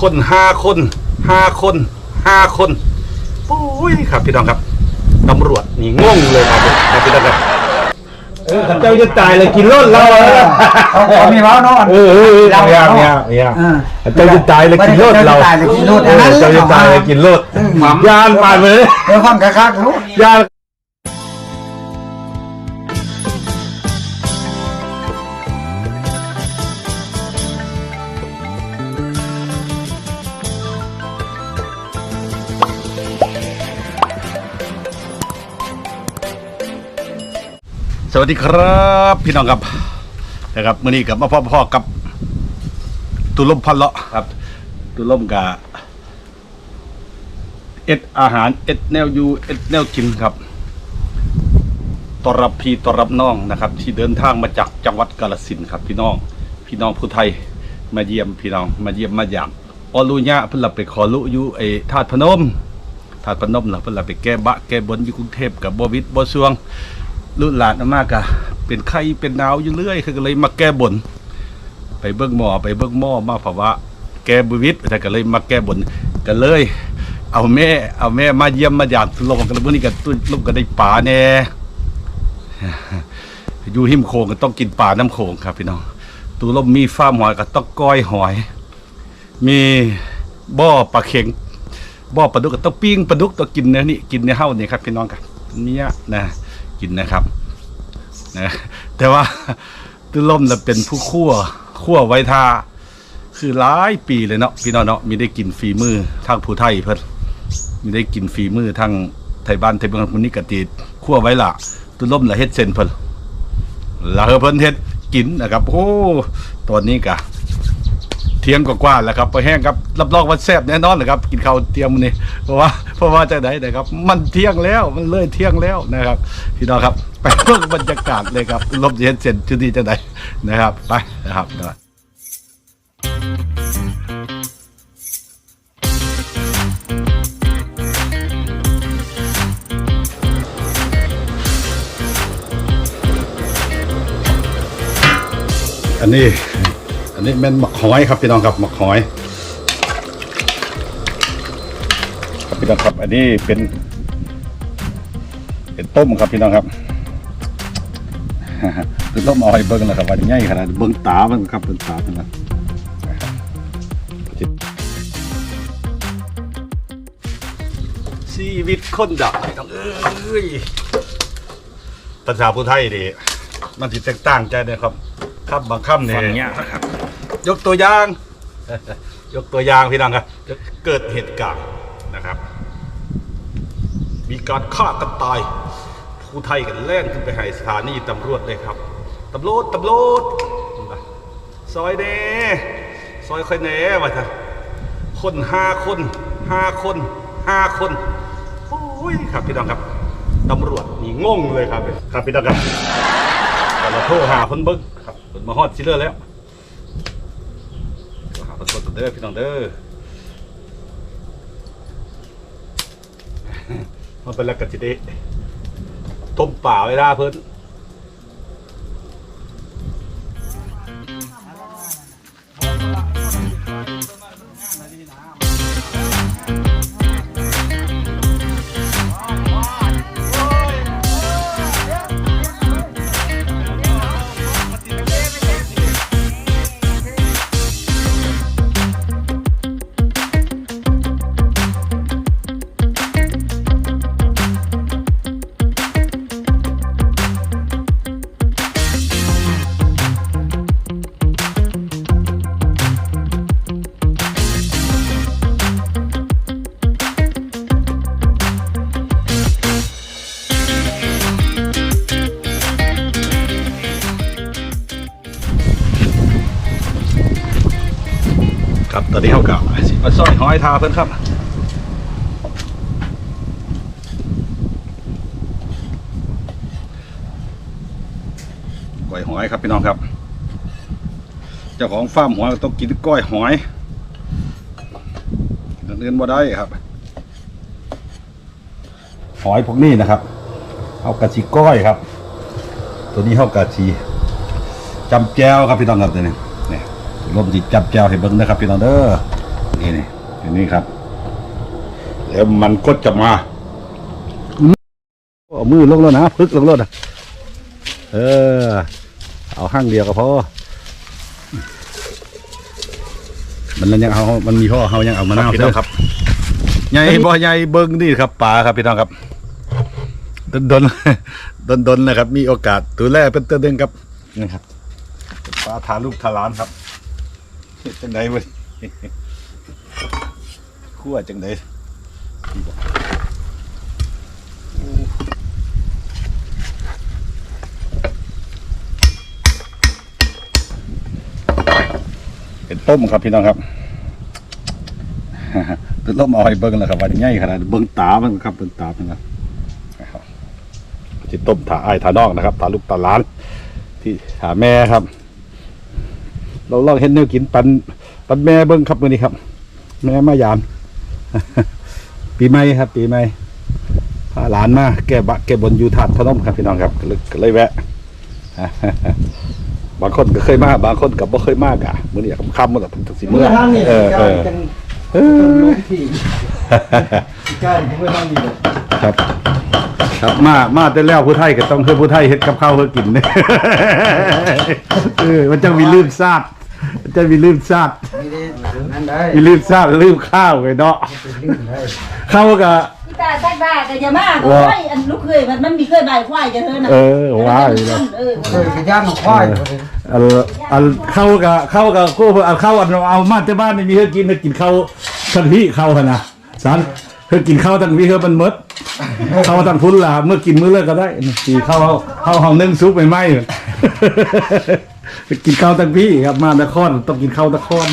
คนห้าคนห้าคนห้าคนโอ้ยครับพี่น้องครับตำรวจนี่งงเลยครับครับพี่น้องครับเออเจ้าจะตายเลยกินรถเราอะเขาเขามีเว้านอนเออเออเออเราเนี่ยเราเนี่ยเนี่ยเออเจ้าจะตายเลยกินรถเราเจ้าจะตายเลยกินรถเออเจ้าจะตายเลยกินรถยานผ่านไปเลยเดี๋ยวความกระคักรู้ยาน สวัสดีครับพี่น้องครับนะครับมื่อนี้กับมาพ่อพ่อกับตุลมพันเลาะครับ ตุลมกับเอ็ดอาหารเอ็ดแนวอยูเอ็ดแนวกินครับต้อนรับพี่ต้อนรับน้องนะครับ ที่เดินทางมาจากจังหวัดกาฬสินธุ์ครับ พี่น้อง พี่น้องผู้ไทยมาเยี่ยมพี่น้องมาเยี่ยมมาหยามออลูญะเพิ่นละไปขอลุอยู่ไอ้ธาตุพนมธาตุพนมล่ะเพิ่นละไปแก้บะแก้บนอยู่กรุงเทพกับบ่วิดบ่ซวง รุ่นหลานอามากะเป็นไข้เป็นหนาวอยู่เรื่อยคือก็เลยมาแก้บน ไปเบิ่งหมอไปเบิ่งหมอมาภาวะแก้บวิตแต่ก็เลยมาแก้บนก็เลย เอาแม่ เอาแม่มาเยี่ยมมาหยาดลงกันแล้วมื้อนี้ก็ตุ้ลงก็ได้ปลาแน่อยู่หิมโขงก็ต้องกินปลาน้ำโขงครับพี่น้องตูลมมีฟ้าร์มหอยก็ต้องก้อยหอย มีบ่อปลาเข็งบ่อปลาดุกก็ต้องปิ้งปลาดุกต้องกินเนื้อนี่กินเนื้อเห่านี่ครับพี่น้องครับเนี่ยนะ กินนะครับนะแต่ว่าตุล่มน่ะเป็นผู้คั่วคั่วไว้ทาคือหลายปีเลยเนาะพี่น้องเนาะมีได้กินฝีมือทางผู้ไทยเพิ่นมีได้กินฝีมือทางไทยบ้านไทยเมืองคนนี้กติดคั่วไว้ละตุล่มละเฮ็ดเส้นเพิ่นแล้วเพิ่นเฮ็ดกินนะครับโอ้ตอนนี้กะ เที่ยงกว่าๆแล้วครับไปแห้งครับรับรองว่าแซ่บแน่นอนนะครับกินข้าวเที่ยงมื้อนี้เพราะว่าเพราะว่าจากไหนนะครับ มันเที่ยงแล้วมันเลยเที่ยงแล้วนะครับพี่น้องครับ ไปเบิ่งบรรยากาศเลยครับลมเย็นเส้นจุดนี้จากไหนนะครับ ไปนะครับอันนี้ อันนี้แม่นหมักหอยครับพี่น้องครับหมักหอยครับพี่น้องครับ อันนี้เป็น เป็นต้มครับพี่น้องครับคือต้มเอาให้เบิ้งนะครับว่าง่ายขนาดเบิ้งตามันครับเบิ้งตามันนะชีวิตคนดักพี่น้องเอ้ยภาษาผู้ไทยนี่มันสิแตกต่างใจนะครับคำบางคำเนี่ยฝั่งเนี้ยนะครับ ยกตัวอย่าง ยกตัวอย่างพี่น้องครับเกิดเหตุการณ์นะครับ มีการฆ่ากันตายผู้ไทยกันแล่นขึ้นไปให้สถานีตำรวจเลยครับตำรวจตำรวจซอยเน่ซอยค่อยเน่ว่าท่านคนห้าคนห้าคนห้าคนโอ้ยครับพี่น้องครับตำรวจนี่งงเลยครับ ครับพี่น้องครับแต่เราโทรหาคนเบิ้งครับคนมาฮอดซิเลอร์แล้ว เด้อพี่น้องเด้อมันเป็นแล้วกันจิเดะต้มเปล่าไว้ด่าเพิ่น สิมาซอยหอยทาเพิ่นครับก้อยหอยครับพี่น้องครับ เจ้าของฟาร์มหอยต้องกินก้อยหอยเงินบ่ได้ครับ หอยพวกนี้นะครับ เอากระชีก้อยครับ ตัวนี้เอากระชีจำแจวครับพี่น้องครับตัวนี้เนี่ยลมจิจำแจวให้เบิ้งนะครับพี่น้องเด้อ นี่นี่อันนี้ครับ แล้วมันก็จะมาเอามือลงแล้วนะพึกลงแล้วนะเออ เอาห้างเดียวก็พอมันยังเอา มันมีพ่อเขายังเอามะนาวพี่น้องครับใหญ่บ่ใหญ่เบิ้งนี่ครับปลาครับพี่น้องครับดนดนดนดนๆนะครับ มีโอกาสตัวแรกเป็นตัวเด้งครับนี่ครับปลาทาลูกทาหลานครับจังไดเว้ย คั่วจังไดเป็นต้มครับพี่น้องครับเป็นต้มเอาให้เบิ้งแล้วครับว่าใหญ่ขนาดเบิ้งตามันครับเบิ้งตามันครับนะครับที่ต้มถาไอ้ถานอกนะครับถาลูกตาหลาน ที่ถาแม่ครับ เราลองเห็นแนวกินปันปันแม่เบิ้งครับมือนี้ครับ แม่มายาม ปีใหม่ครับ ปีใหม่พาหลานมาแก้บะแก้บนอยูถาดพนมครับพี่น้องครับก็เลยก็เลยแวะ บางคนก็เคยมาบางคนก็บ่เคยมากอะมื้อนี้ค่ำๆมื้อละถึงสิมื้อเออเออเออใช่ผมไม่ต้องดีเลยครับ ครับมามาแต่แล้วผู้ไทยก็ต้องให้ผู้ไทยเฮ็ดกับข้าวเพื่อกินเออมันจะมีลืมซาดมันจะมีลืมซาด ไม่ได้ นั่นได้มีลืมซาดลืมข้าวไงเนาะลื่นได้ข้าวก็พี่ตาแทกบ้าแต่อย่ามาว่าโอ้ยอันลูกเคยมันมันมีเคยใบควายจะเธอน่ะเออว่าอยู่แล้วเออเคยกระย่างควายอันอันเข้ากับเข้ากับกูเอาเข้าอันเอามาแต่บ้านไม่มีเพื่อกินเพื่อกินข้าวทั้งพี่เข้าหั่นนะสันเพื่อกินข้าวทั้งพี่เพื่อมันหมดเข้าวทั้งพุ่นล่ะเมื่อกินมื้อเลิกก็ได้สีข้าวข้าวห้องนึ่งซุปใหม่ๆไปกินข้าวทั้งพี่ครับมานครต้องกินข้าวนคร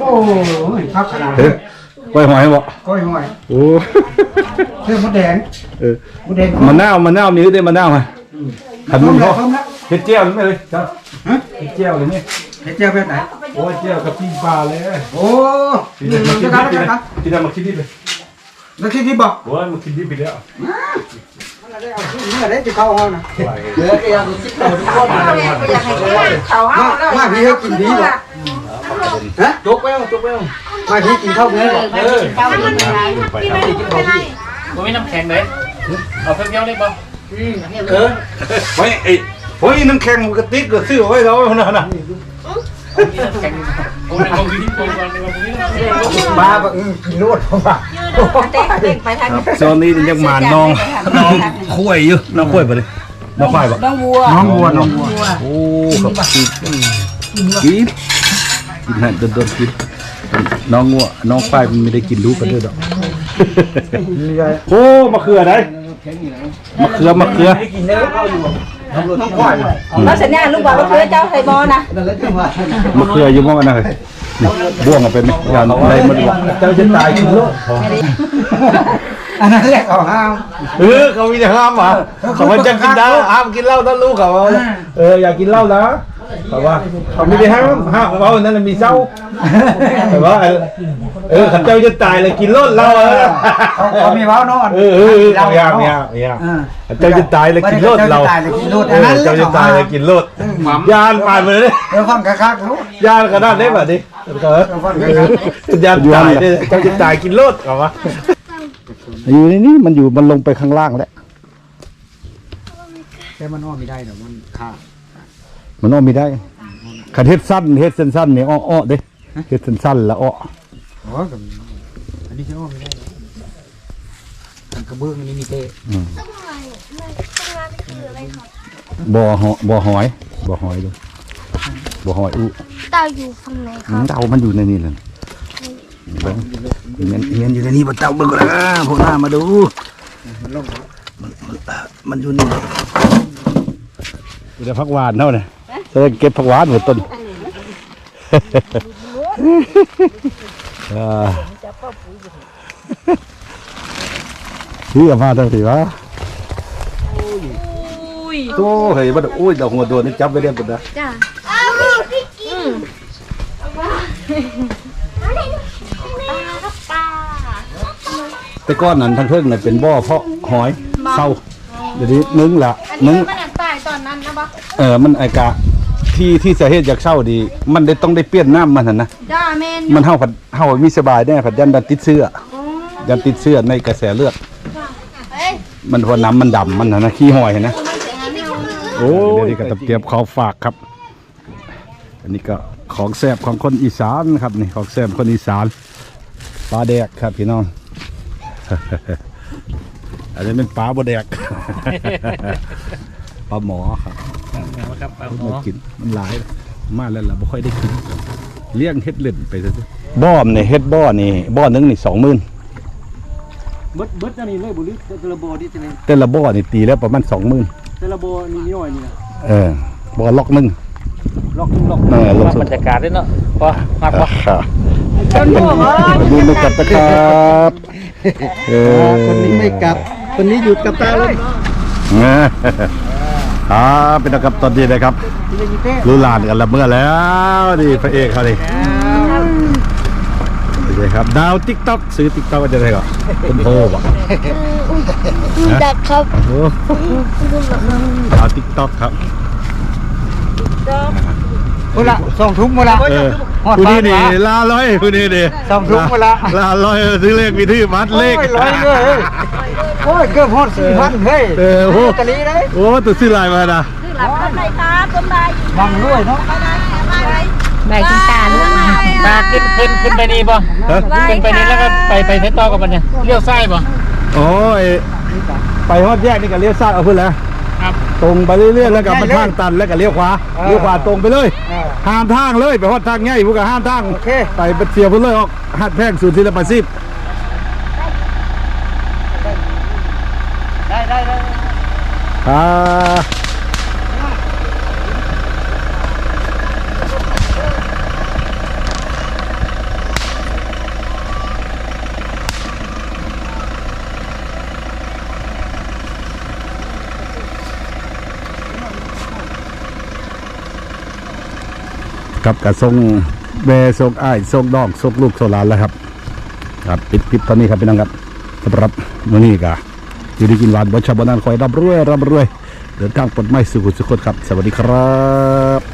โอ้ยทักขนาดเฮ้ยไว้หอยบ่ก้อยหอยโอ้เสื้อมดแดงเออมดแดงมะนาวมะนาวมีได้มะนาวมาขันต้มึมงแล้เขาวต้มแล้วเฮ็ดเจียวนี่เลยครับเฮ็ดเจียวเลยนี่เห็ดเจียวแบบไหนโอ้ยเจียวกับปิ้งปลาเลยโอ้ที่นี่นั่นมัมานคิจะดกันดิแล้วบกันที่นั่นมาคิดดิบเลยแล้วที่ที่บอกโอ้ยมาคิดดิบไปแล้วมันได้เอาขึ้นเมื่อได้จะเข้าห้องนะเหลือก็ยังคิดเราทุกคนเอาแล้วก็อยากให้เขามาเอาแล้วมาพี่เขากินดี หรอฮะจกไปเอาจกไปเอามาพี่กินข้าวเนื้อหรอเออเขามันเป็นไรพี่ไม่กินข้าวพี่ผมมีน้ำแข็งเลยเอาเพิ่มเยอะได้ปะเออเฮ้ยไอ้เฮ้ยน้ำแข็งกระติกก็ซื้อไว้แล้วนะนะมีน้ำแข็งผมเป็นคนที่ผมก่อนเป็นคนที่น้ำแข็งมาแบบกินรวดเพราะว่าเต้เต้ไปทางโซนนี้ยังมาน้องน้องคุ้ยอยู่น้องคุ้ยไปเลยน้องควายปะน้องวัวน้องวัวน้องวัวโอ้ครับกินกิน กินให้โดนๆกินน้องงัวน้องควายมันไม่ได้กินรู้กันด้วยดอกโอ้มะเขือไหนมะเขือมะเขือกินเนื้อเข้าอยู่น้องควายเราสัญญาลูกบอกว่าเพื่อเจ้าไทยบอนะนั่นแหละจังหวะมะเขืออยู่มั่งอันนั้นเลยนี่บ่วงกันเป็นไหมอย่างไรมันบอกเจ้าจะตายกินโลกอันนั้นแหละเขาห้ามเออเขามีแต่ห้ามอะเขามันจะกินเหล้าห้ามกินเหล้าถ้าลูกเขาเอออยากกินเหล้านะ แต่ว่าเขาไม่ได้ห้ามห้ามเขานั่นนะมีเศร้าแต่ว่า เออเขาเจ้าจะตายเลยกินเหล้าเหล้าเออเขาเขามีเว้านอนเออเออเออเอาอย่างเนี้ยเนี้ยเจ้าจะตายเลยกินเหล้าเราตายเลยกินรถเออเจ้าจะตายเลยกินเหล้ายานผ่านไปเลยเออฟังคักๆรู้ยานขนาดนี้แบบนี้เออยานตายเนี่ยเจ้าจะตายกินเหล้าเหรอวะอยู่ในนี้มันอยู่มันลงไปข้างล่างแล้วแต่มันนอนไม่ได้หรอกมันขาด มันอ้อไม่ได้ขันเฮ็ดสั้นเฮ็ดสั้นๆนี่อ้ออ้อเด้เฮ็ดสั้นๆแล้วอ้อโอ้กับอันนี้จะนอนไม่ได้ทางกระเบื้องอันนี้มีเตะบ่อหอบ่อหอยบ่อหอยดูบ่อหอยอู้เต่าอยู่ฝั่งไหนคอืรับมเต่ามันอยู่ในนี่เลยเบิ่งเงี้ยเงี้ยอยู่ในนี่บ่เต่าเบิ่งก่อนนะพวกหน้ามาดูมันลงมันมันอยู่นี่อยู่ในผักหวานเท่าเนี่ย จะได้เก็บผักหวานเหมือนต้นอ่าพี่เอามาตั้งสิวะโอ้เฮ้ยมันอุ้ยดอกหัวโดนนี่จับไว้ได้ปะนะจ้าอืมปลาครับปลาแต่ก้อนนั้นทั้งเพิ่งเนี่ยเป็นบ่อเพาะหอยเศร้าเดี๋ยวนี้นึงละอันนึนี้งมันอันตายตอนนั้นนะปะเออมันไอกะ ที่ที่สาเหตุจากเศร้าดี มันได้ต้องได้เปลี่ยนน้ำมันหั่นนะจ้าแม่นมันเฮาผัดเฮามีสบายได้ผัดยันดันติดเสื้อยันติดเสื้อในกระแสเลือด เอ้ยมันพอน้ำมันดำมันน่ะนะขี้หอยเห็นนะโอ้ยนี่ก็ตะเกียบของฝากครับ อันนี้ก็ของแซ่บของคนอีสานครับนี่ของแซ่บคนอีสานปลาแดกครับพี่น้อง อันนี้เป็นปลาบแดก ปลาหมอครับ ครับเอามากินมันหลาย มาแล้วล่ะบ่ค่อยได้กินเลี้ยงเฮ็ดเล่นไปซะบ่อมนี่เฮ็ดบ่อนี่บ่อหนึงนี่20,000เบิดเบิดอันนี้เลยบุรีเตละโบดิเตละแต่ละบ่อนี่ตีแล้วประมาณ20,000เตละโบนี่น้อยนี่นะเออบ่อล็อกหนึงล็อกล็อกเออลงมาสุบรดรยากาศด้วยเนาะพอมากพอครับดูไม่กลับนะครับเออคนนี้ไม่กลับ คนนี้หยุดกับตาเลยเออครับเป็นกับตอนนี้นะครับรู้ลานกันละเมื่อแล้วนี่พระเอกเขาดินี่ครับดาวติ๊กต็อกซื้อติ๊กต็อกจะได้ก่อนคุณโทบอกดักครับโอ้ดาวติ๊กต็อกครับคนละสองถุงหมดละเออฮอดผู้นี้บ้านนี่วะ ลาร้อยผู้นี้นี่สองถุงหมดละ ลาร้อยซื้อเลขมีที่มัดเลข โอ้ยร้อยเลยเฮ้ยโอ้ยเกือบฮอดสี่พันเฮ้ยเออโอ้ ตะลีเลยโอ้ตัวซื้อลายมานะหลับกันไหนครับต้นไม้บังด้วยเนาะแม่กินตาลูกมาตาขึ้นขึ้นขึ้นไปนี่ป่ะฮะขึ้นไปนี่แล้วก็ไปไปเทสต่อกับมันเนี่ยเลี้ยวซ้ายป่ะโอ้ยไปฮอดแยกนี่ก็เลี้ยวซ้ายเอาขึ้นแล้ว ครับ ตรงไปเรื่อยๆแล้วก็มันทางตันแล้วก็เลี้ยวขวาเลี้ยวขวาตรงไปเลยเออห้ามทางเลยไปฮอดทางง่ายพวกก็ห้ามทางโอเคไปไปเสียพุ่นเลยออกหัดแพงสู่ทีละปสิบได้ได้ได้อ่า ครับกระทรงแม่ทรงอ้ายทรงดอกทรงลูกโซลานแล้วครับ ครับปิดปิปตอนนี้ครับพี่น้องครับสำหรับมื้อนี้ก็อยู่ดีกินหวานบนชาวบ้านคอยรับรวยรับรวยเดินทางปลดไม้สุขุสุขครับ สวัสดีครับ